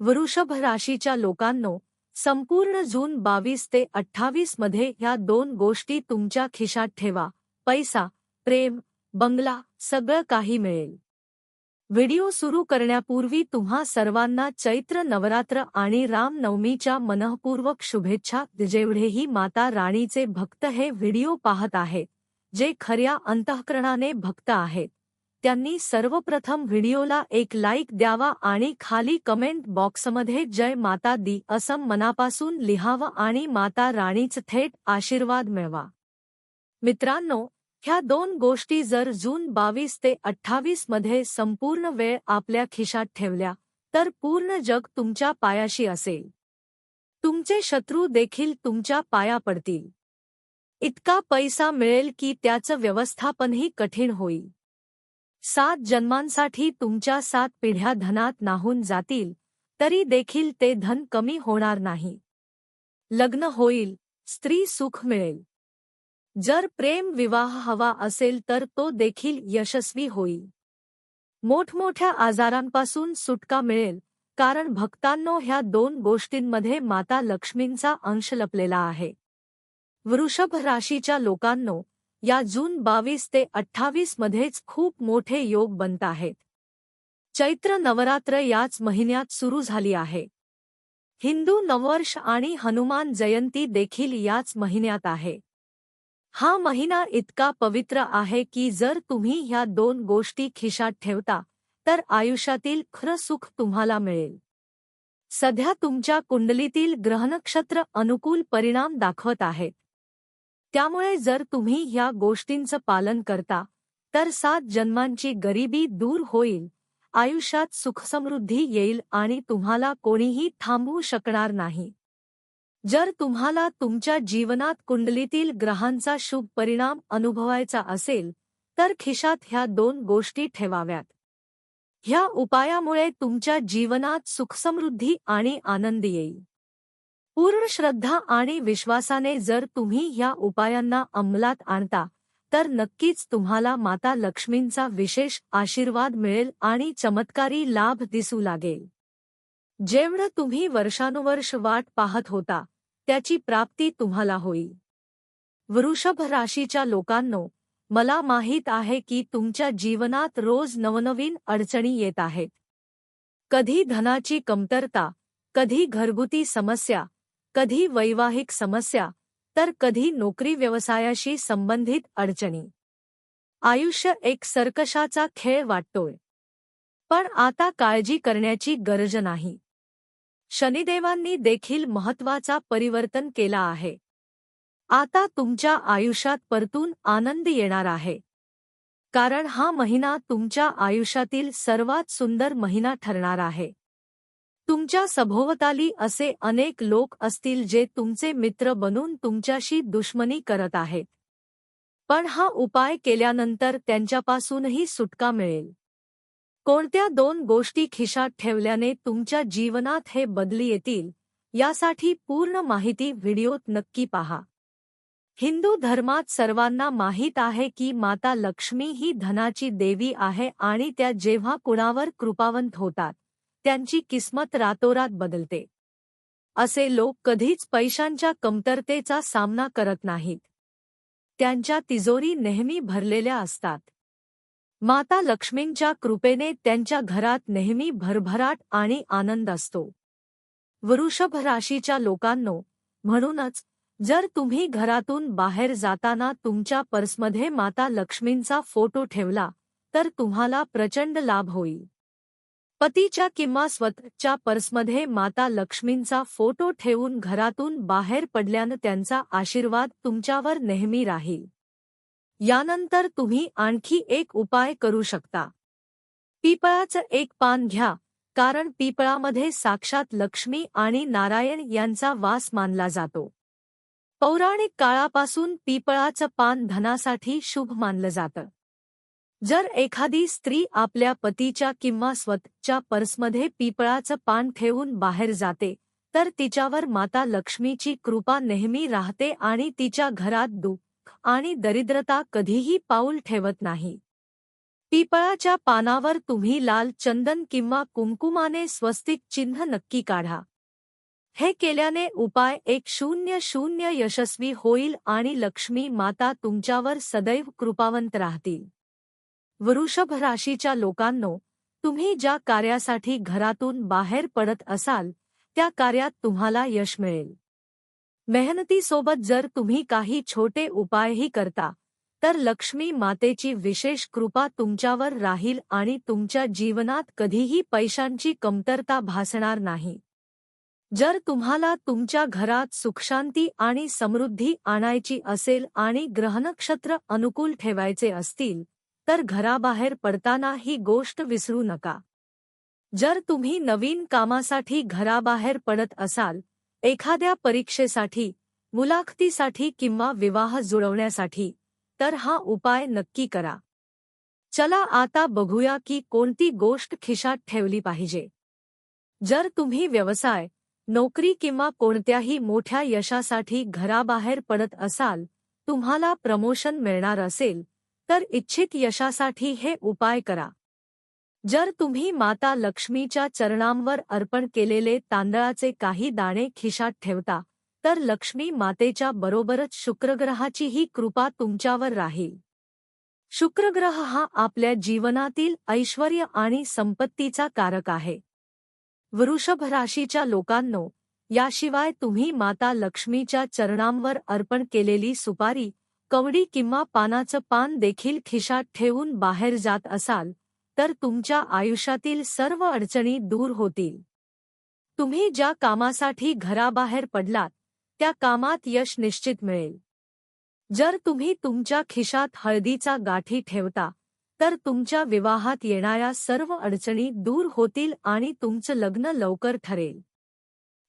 वृषभ राशीच्या लोकांनो संपूर्ण जून बावीस ते अठ्ठावीसमध्ये ह्या दोन गोष्टी तुमच्या खिशात ठेवा. पैसा प्रेम बंगला सगळं काही मिळेल. व्हिडिओ सुरू करण्यापूर्वी तुम्हा सर्वांना चैत्र नवरात्र आणि रामनवमीच्या मनःपूर्वक शुभेच्छा जेवढेही माता राणीचे भक्त हे व्हिडिओ पाहत आहेत जे खऱ्या अंतःकरणाने भक्त आहेत. त्यांनी सर्वप्रथम व्हिडिओला एक लाईक द्यावा आणि खाली कमेंट बॉक्समध्ये जय माता दी असं मनापासून लिहावं आणि माता राणीच थेट आशीर्वाद मिळवा. मित्रांनो ह्या दोन गोष्टी जर जून बावीस ते अठ्ठावीसमध्ये संपूर्ण वेळ आपल्या खिशात ठेवल्या तर पूर्ण जग तुमच्या पायाशी असेल. तुमचे शत्रू देखील तुमच्या पाया पडतील. इतका पैसा मिळेल की त्याचं व्यवस्थापनही कठीण होईल. सात जन्मांसाठी तुमच्या सात पिढ्या धनात नाहून जातील तरी देखील ते धन कमी होणार नाही. लग्न होईल स्त्री सुख मिळेल. जर प्रेम विवाह हवा असेल तर तो देखील यशस्वी होईल. मोठमोठ्या आजारांपासून सुटका मिळेल कारण भक्तांनो ह्या दोन गोष्टींमध्ये माता लक्ष्मींचा अंश लपलेला आहे. वृषभ राशीच्या लोकांनो या जून बावीस ते अठ्ठावीस मध्येच खूप मोठे योग बनत आहेत. चैत्र नवरात्र याच महिन्यात सुरू झाली आहे. हिंदू नववर्ष आणि हनुमान जयंती देखील याच महिन्यात आहे. हा महिना इतका पवित्र आहे की जर तुम्ही ह्या दोन गोष्टी खिशात ठेवता तर आयुष्यातील खरं सुख तुम्हाला मिळेल. सध्या तुमच्या कुंडलीतील ग्रहनक्षत्र अनुकूल परिणाम दाखवत आहेत त्यामुळे जर तुम्ही ह्या गोष्टींचं पालन करता तर सात जन्मांची गरिबी दूर होईल आयुष्यात सुखसमृद्धी येईल आणि तुम्हाला कोणीही थांबवू शकणार नाही. जर तुम्हाला तुमच्या जीवनात कुंडलीतील ग्रहांचा शुभ परिणाम अनुभवायचा असेल तर खिशात ह्या दोन गोष्टी ठेवाव्यात. ह्या उपायामुळे तुमच्या जीवनात सुखसमृद्धी आणि आनंद येईल. पूर्ण श्रद्धा आणि विश्वासाने जर तुम्ही या उपायांना अंमलात आणता तर नक्कीच तुम्हाला माता लक्ष्मींचा विशेष आशीर्वाद मिळेल आणि चमत्कारी लाभ दिसू लागेल. जेवढं तुम्ही वर्षानुवर्ष वाट पाहत होता त्याची प्राप्ती तुम्हाला होईल. वृषभ राशीच्या लोकांनो मला माहीत आहे की तुमच्या जीवनात रोज नवनवीन अडचणी येत आहेत. कधी धनाची कमतरता कधी घरगुती समस्या कधी वैवाहिक समस्या तर कधी नोकरी व्यवसायाशी संबंधित अडचणी. आयुष्य एक सर्कशाचा खेळ वाटतोय. पण आता काळजी करण्याची गरज नाही. शनिदेवांनी देखील महत्त्वाचा परिवर्तन केला आहे. आता तुमच्या आयुष्यात परतून आनंद येणार आहे. कारण हा महिना तुमच्या आयुष्यातील सर्वात सुंदर महिना ठरणार आहे. तुमच्या सभोवताली असे अनेक लोक असतील जे तुमचे मित्र बनून तुमच्याशी दुश्मनी करत आहेत. पण हा उपाय केल्यानंतर त्यांच्यापासूनही सुटका मिळेल. कोणत्या दोन गोष्टी खिशात ठेवल्याने तुमच्या जीवनात हे बदली येतील यासाठी पूर्ण माहिती व्हिडिओत नक्की पहा. हिंदू धर्मात सर्वांना माहीत आहे की माता लक्ष्मी ही धनाची देवी आहे आणि त्या जेव्हा कुणावर कृपावंत होतात त्यांची किस्मत रातोरात बदलते. असे लोक कधीच पैशांच्या कमतरतेचा सामना करत नाहीत. त्यांच्या तिजोरी नेहमी भरलेल्या असतात. माता लक्ष्मींच्या कृपेने त्यांच्या घरात नेहमी भरभराट आणि आनंद असतो. वृषभ राशीच्या लोकांनो म्हणूनच जर तुम्ही घरातून बाहेर जाताना तुमच्या पर्समध्ये माता लक्ष्मींचा फोटो ठेवला तर तुम्हाला प्रचंड लाभ होईल. पतीच्या किंवा स्वतःच्या पर्समध्ये माता लक्ष्मींचा फोटो ठेवून घरातून बाहेर पडल्यानं त्यांचा आशीर्वाद तुमच्यावर नेहमी राहील. यानंतर तुम्ही आणखी एक उपाय करू शकता. पिपळाचं एक पान घ्या कारण पिपळामध्ये साक्षात लक्ष्मी आणि नारायण यांचा वास मानला जातो. पौराणिक काळापासून पिपळाचं पान धनासाठी शुभ मानलं जातं. जर एखादी स्त्री आपल्या पतीच्या किंवा स्वतःच्या पर्समध्ये पिपळाचं पान ठेवून बाहेर जाते तर तिच्यावर माता लक्ष्मीची कृपा नेहमी राहते आणि तिच्या घरात दुःख आणि दरिद्रता कधीही पाऊल ठेवत नाही. पिपळाच्या पानावर तुम्ही लाल चंदन किंवा कुंकुमाने स्वस्तिक चिन्ह नक्की काढा. हे केल्याने उपाय एक शून्य शून्य यशस्वी होईल आणि लक्ष्मी माता तुमच्यावर सदैव कृपावंत राहतील. वृषभ राशीच्या लोकांनो तुम्ही ज्या कार्यासाठी घरातून बाहेर पडत असाल त्या कार्यात तुम्हाला यश मिळेल. मेहनतीसोबत जर तुम्ही काही छोटे उपायही करता तर लक्ष्मी मातेची विशेष कृपा तुमच्यावर राहील आणि तुमच्या जीवनात कधीही पैशांची कमतरता भासणार नाही. जर तुम्हाला तुमच्या घरात सुखशांती आणि समृद्धी आणायची असेल आणि ग्रहनक्षत्र अनुकूल ठेवायचे असतील तर घराबाहेर पडताना ही गोष्ट विसरू नका. जर तुम्ही नवीन कामासाठी घराबाहेर पडत असाल एखाद्या परीक्षेसाठी मुलाखतीसाठी किंवा विवाह जुळवण्यासाठी तर हा उपाय नक्की करा. चला आता बघूया की कोणती गोष्ट खिशात ठेवली पाहिजे. जर तुम्ही व्यवसाय नोकरी किंवा कोणत्याही मोठ्या यशासाठी घराबाहेर पडत असाल तुम्हाला प्रमोशन मिळणार असेल तर इच्छित यशासाठी हे उपाय करा. जर तुम्ही माता लक्ष्मीच्या चरणांवर अर्पण केलेले तांदळाचे काही दाणे खिशात ठेवता तर लक्ष्मी मातेच्या बरोबरच शुक्रग्रहाचीही कृपा तुमच्यावर राहील. शुक्रग्रह हा आपल्या जीवनातील ऐश्वर आणि संपत्तीचा कारक आहे. वृषभ राशीच्या लोकांनो याशिवाय तुम्ही माता लक्ष्मीच्या चरणांवर अर्पण केलेली सुपारी कवडी किंवा पानाचं पान देखील खिशात ठेवून बाहेर जात असाल तर तुमच्या आयुष्यातील सर्व अडचणी दूर होतील. तुम्ही ज्या कामासाठी घराबाहेर पडलात त्या कामात यश निश्चित मिळेल. जर तुम्ही तुमच्या खिशात हळदीचा गाठी ठेवता तर तुमच्या विवाहात येणाऱ्या सर्व अडचणी दूर होतील आणि तुमचं लग्न लवकर ठरेल.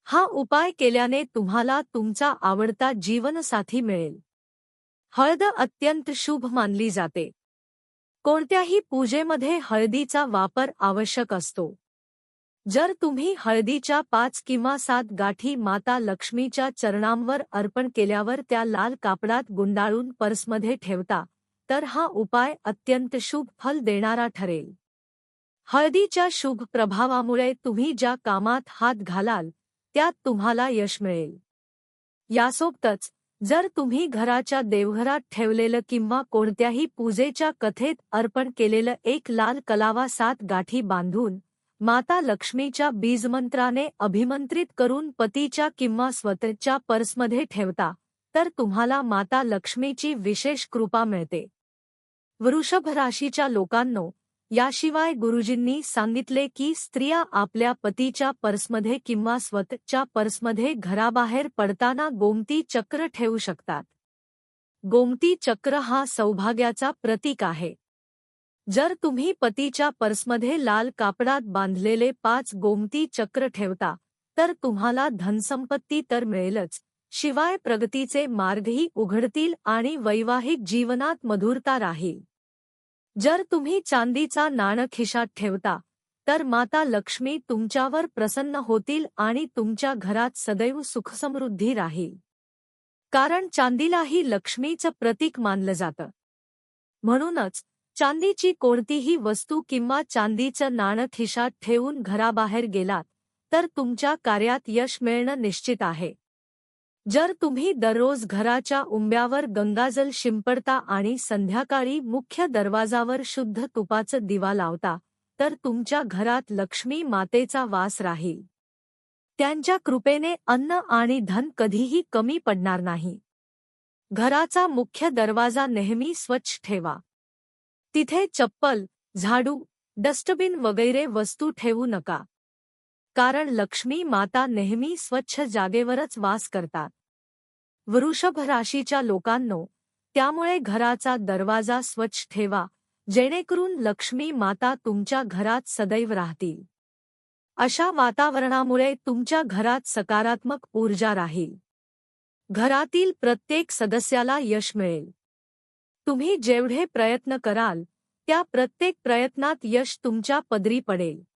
हा उपाय केल्याने तुम्हाला तुमचा आवडता जीवनसाथी मिळेल. हळद अत्यंत शुभ मानली जाते. कोणत्याही पूजेमध्ये हळदीचा वापर आवश्यक असतो. जर तुम्ही हळदीच्या पाच किंवा सात गाठी माता लक्ष्मीच्या चरणांवर अर्पण केल्यावर त्या लाल कापडात गुंडाळून पर्समध्ये ठेवता तर हा उपाय अत्यंत शुभ फल देणारा ठरेल. हळदीच्या शुभ प्रभावामुळे तुम्ही ज्या कामात हात घालाल त्यात तुम्हाला यश मिळेल. यासोबतच जर तुम्ही घराच्या देवघरात ठेवलेलं किंवा कोणत्याही पूजेच्या कथेत अर्पण केलेलं एक लाल कलावा सात गाठी बांधून माता लक्ष्मीच्या बीजमंत्राने अभिमंत्रित करून पतीच्या किंवा स्वतःच्या पर्समध्ये ठेवता तर तुम्हाला माता लक्ष्मीची विशेष कृपा मिळते. वृषभ राशीच्या लोकांनो याशिवाय गुरुजींनी सांगितले की स्त्रिया आपल्या पतीच्या पर्समध्ये किंवा स्वतःच्या पर्समध्ये घराबाहेर पडताना गोमती चक्र ठेवू शकतात. गोमती चक्र हा सौभाग्याचा प्रतीक आहे. जर तुम्ही पतीच्या पर्समध्ये लाल कापडात बांधलेले पाच गोमती चक्र ठेवता तर तुम्हाला धनसंपत्ती तर मिळेलच शिवाय प्रगतीचे मार्गही उघडतील आणि वैवाहिक जीवनात मधुरता राहील. जर तुम्ही चांदीचा नाणं खिशात ठेवता तर माता लक्ष्मी तुमच्यावर प्रसन्न होतील आणि तुमच्या घरात सदैव सुखसमृद्धी राहील. कारण चांदीलाही लक्ष्मीचं प्रतीक मानलं जातं. म्हणूनच चांदीची कोणतीही वस्तू किंवा चांदीचं नाणं खिशात ठेवून घराबाहेर गेलात तर तुमच्या कार्यात यश मिळणं निश्चित आहे. जर तुम्ही दररोज घराच्या उंब्यावर गंगाजल शिंपडता आणि संध्याकाळी मुख्य दरवाजावर शुद्ध तुपाचं दिवा लावता तर तुमच्या घरात लक्ष्मी मातेचा वास राहील. त्यांच्या कृपेने अन्न आणि धन कधीही कमी पडणार नाही. घराचा मुख्य दरवाजा नेहमी स्वच्छ ठेवा. तिथे चप्पल झाडू डस्टबिन वगैरे वस्तू ठेवू नका. कारण लक्ष्मी माता नेहमी स्वच्छ जागेवरच वास करतात. वृषभ राशीच्या लोकांनो त्यामुळे घराचा दरवाजा स्वच्छ ठेवा जेणेकरून लक्ष्मी माता तुमच्या घरात सदैव राहतील. अशा वातावरणामुळे तुमच्या घरात सकारात्मक ऊर्जा राहील. घरातील प्रत्येक सदस्याला यश मिळेल. तुम्ही जेवढे प्रयत्न कराल त्या प्रत्येक प्रयत्नात यश तुमच्या पदरी पडेल.